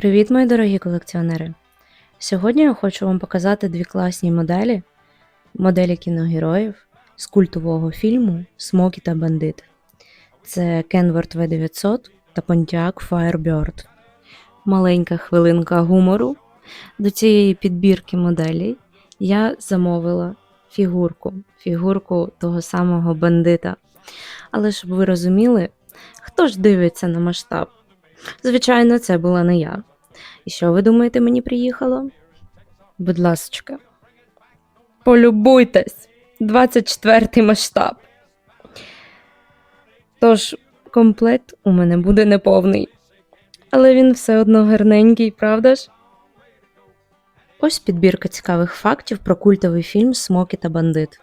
Привіт, мої дорогі колекціонери! Сьогодні я хочу вам показати дві класні моделі, моделі кіногероїв з культового фільму Смокі та Бандит. Це Kenworth V900 та Pontiac Firebird. Маленька хвилинка гумору. До цієї підбірки моделей я замовила фігурку, фігурку того самого бандита. Але щоб ви розуміли, хто ж дивиться на масштаб? Звичайно, це була не я. І що ви думаєте, мені приїхало? Будь ласочка. Полюбуйтесь! 24 масштаб. Тож, комплект у мене буде неповний. Але він все одно гарненький, правда ж? Ось підбірка цікавих фактів про культовий фільм Смокі та Бандит.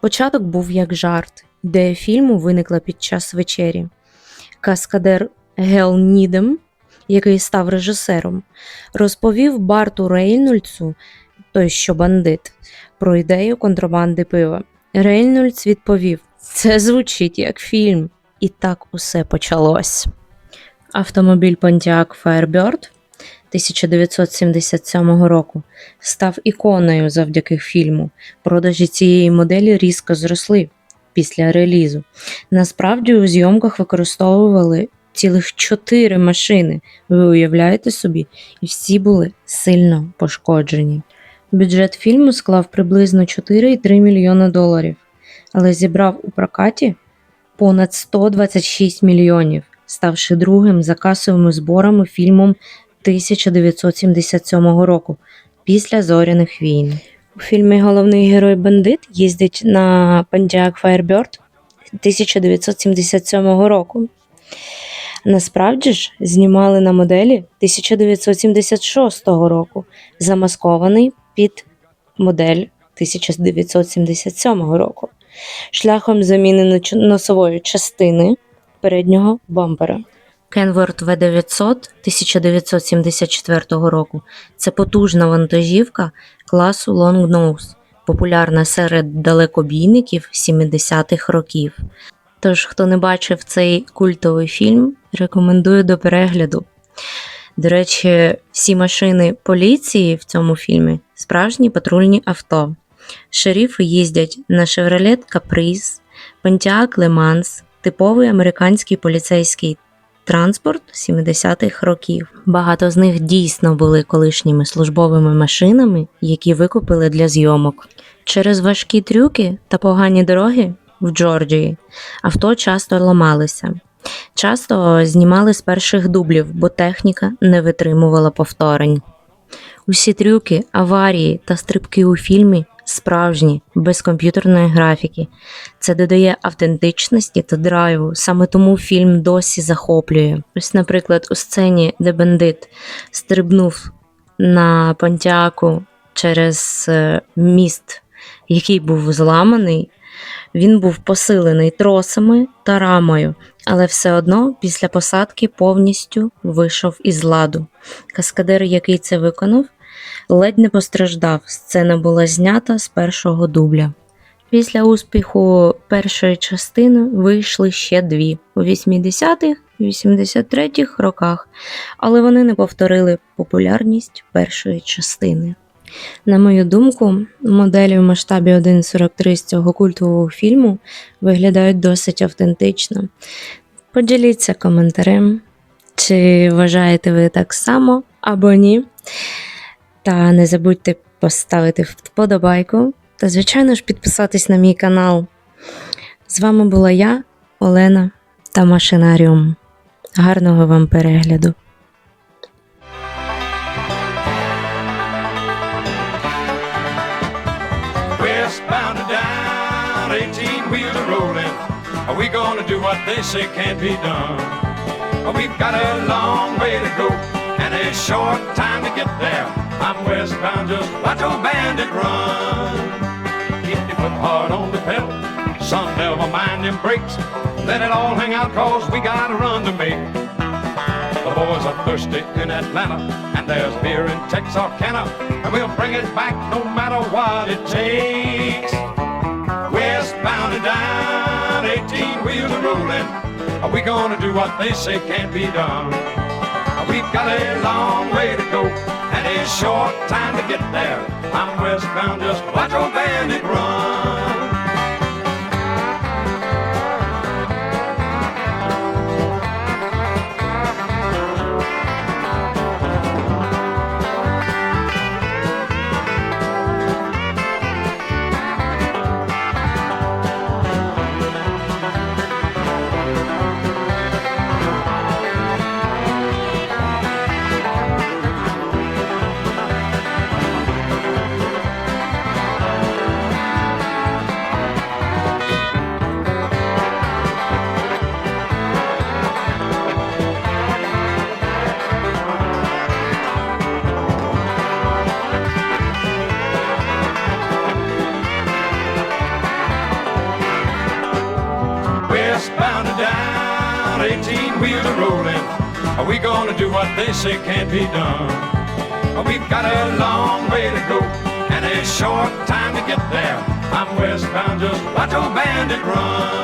Початок був як жарт. Ідея фільму виникла під час вечері. Каскадер Гел Нідем, який став режисером, розповів Барту Рейнольдсу, той що бандит, про ідею контрабанди пива. Рейнольдс відповів: Це звучить як фільм. І так усе почалось. Автомобіль Pontiac Firebird 1977 року став іконою завдяки фільму. Продажі цієї моделі різко зросли після релізу. Насправді у зйомках використовували цілих чотири машини. Ви уявляєте собі, і всі були сильно пошкоджені. Бюджет фільму склав приблизно 4,3 мільйона доларів, але зібрав у прокаті понад 126 мільйонів, ставши другим за касовими зборами фільмом 1977 року після зоряних війн. У фільмі головний герой бандит їздить на Pontiac Firebird 1977 року. Насправді ж знімали на моделі 1976 року, замаскований під модель 1977 року, шляхом заміни носової частини переднього бампера. Kenworth V900 1974 року це потужна вантажівка класу Long Nose, популярна серед далекобійників 70-х років. Тож, хто не бачив цей культовий фільм, рекомендую до перегляду. До речі, всі машини поліції в цьому фільмі справжні патрульні авто. Шерифи їздять на Chevrolet Caprice, Pontiac Mans, типовий американський поліцейський транспорт 70-х років. Багато з них дійсно були колишніми службовими машинами, які викупили для зйомок. Через важкі трюки та погані дороги в Джорджії авто часто ламалися. Часто знімали з перших дублів, бо техніка не витримувала повторень. Усі трюки, аварії та стрибки у фільмі справжні, без комп'ютерної графіки. Це додає автентичності та драйву, саме тому фільм досі захоплює. Ось, наприклад, у сцені, де бандит стрибнув на понтяку через е, міст, який був зламаний, він був посилений тросами та рамою, але все одно після посадки повністю вийшов із ладу. Каскадер, який це виконав, ледь не постраждав. Сцена була знята з першого дубля. Після успіху першої частини вийшли ще дві у 80-х і 83-х роках, але вони не повторили популярність першої частини. На мою думку, моделі в масштабі 1.43 з цього культового фільму виглядають досить автентично. Поділіться коментарем, чи вважаєте ви так само або ні. Та не забудьте поставити вподобайку та, звичайно ж, підписатись на мій канал. З вами була я, Олена та Машинаріум. Гарного вам перегляду! 18 wheels are rolling. Are we gonna do what they say can't be done? We've got a long way to go and a short time to get there. I'm westbound, just watch old bandit run. Keep your foot hard on the pedal, son, never mind them brakes. Let it all hang out, cause we got a run to make. The boys are thirsty in Atlanta, and there's beer in Texarkana, and we'll bring it back no matter what it takes. Westbound and down, 18 wheels are rolling. Are we gonna do what they say can't be done? We've got a long way to go and a short time to get there. I'm westbound, just watch old bandit run. Westbound and down, 18 wheels are rolling. Are we gonna do what they say can't be done? We've got a long way to go and a short time to get there. I'm westbound, just watch old bandit run.